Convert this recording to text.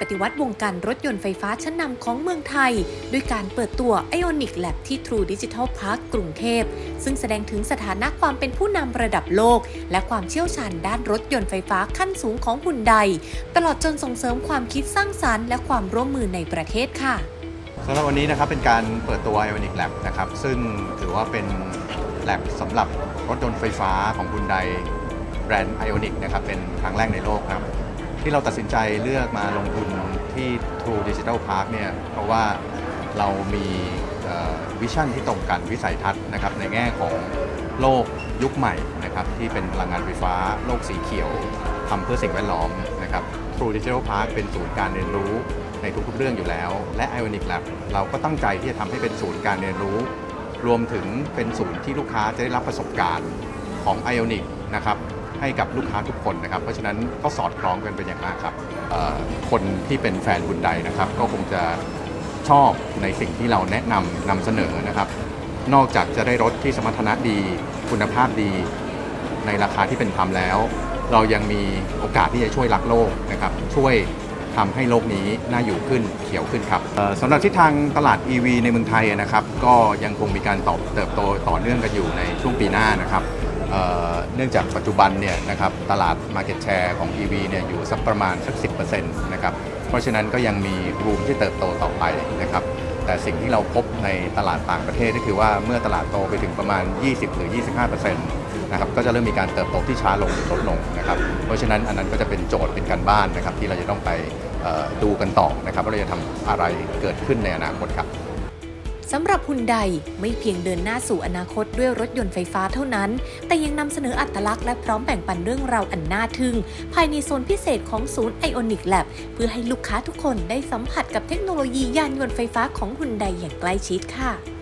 ปฏิวัติวงการรถยนต์ไฟฟ้าชั้นนำของเมืองไทย ด้วยการเปิดตัว Ionic Lab ที่ True Digital Park กรุงเทพ ซึ่งแสดงถึงสถานะความเป็นผู้นำระดับโลก และความเชี่ยวชาญด้านรถยนต์ไฟฟ้าขั้นสูงของหุ่นใดตลอดจนส่งเสริมความคิดสร้างสรรค์และความร่วมมือในประเทศค่ะสำหรับวันนี้นะครับเป็นการเปิดตัว Ionic Lab นะครับซึ่งถือว่าเป็น Lab สำหรับรถยนต์ไฟฟ้าของคุณไดแบรนด์ Ionic นะครับเป็นครั้งแรกในโลกครับ ที่เราตัดสินใจเลือกมาลงทุนที่ True Digital Park เนี่ยเพราะว่าเรามีวิชั่นที่ตรงกันวิสัยทัศน์นะครับในแง่ของโลกยุคใหม่นะครับที่เป็นพลังงานไฟฟ้า โลกสีเขียวทำเพื่อสิ่งแวดล้อมนะครับ True Digital Park เป็นศูนย์การเรียนรู้ในทุกๆเรื่องอยู่แล้ว และ Ionic Lab เราก็ตั้งใจที่จะทำให้เป็นศูนย์การเรียนรู้ รวมถึงเป็นศูนย์ที่ลูกค้าจะได้รับประสบการณ์ของ Ionic นะครับ ให้กับลูกค้าทุกคนนะครับ เพราะฉะนั้นก็สอดคล้องกันเป็นอย่างมากครับคนที่เป็นแฟนบุนไดนะครับ ก็คงจะชอบในสิ่งที่เราแนะนำนำเสนอนะครับ นอกจากจะได้รถที่สมรรถนะดีคุณภาพดีในราคาที่เป็นธรรมแล้ว เรายังมีโอกาสที่จะช่วยรักโลกนะครับ ช่วยทำให้โลกนี้น่าอยู่ขึ้นเขียวขึ้นครับสำหรับทิศทางตลาด EV ในเมืองไทยนะครับ ก็ยังคงมีการตอบเติบโตต่อเนื่องกันอยู่ในช่วงปีหน้านะครับ เนื่องจากปัจจุบันเนี่ยนะครับตลาด Market Share ของ EV เนี่ยอยู่สักประมาณสัก 10%นะครับเพราะฉะนั้นก็ยังมีรูมที่เติบโตต่อไปนะครับแต่สิ่งที่เราพบในตลาดต่างประเทศก็คือว่าเมื่อตลาดโตไปถึงประมาณ 20 หรือ 25%นะครับก็จะเริ่มมีการเติบโตที่ช้าลงหรือลดลงนะครับเพราะฉะนั้นอันนั้นก็จะเป็นโจทย์เป็นการบ้านนะครับที่เราจะต้องไปดูกันต่อนะครับว่าเราจะทำอะไรเกิดขึ้นในอนาคตครับ สำหรับหุ่นใดไม่เพียงเดินหน้าสู่อนาคตด้วยรถยนต์ไฟฟ้าเท่านั้น แต่ยังนำเสนออัตลักษณ์และพร้อมแบ่งปันเรื่องราวอันน่าทึ่ง ภายในโซนพิเศษของศูนย์ไอออนิกแลบเพื่อให้ลูกค้าทุกคนได้สัมผัสกับเทคโนโลยียานยนต์ไฟฟ้าของหุ่นใดอย่างใกล้ชิดค่ะ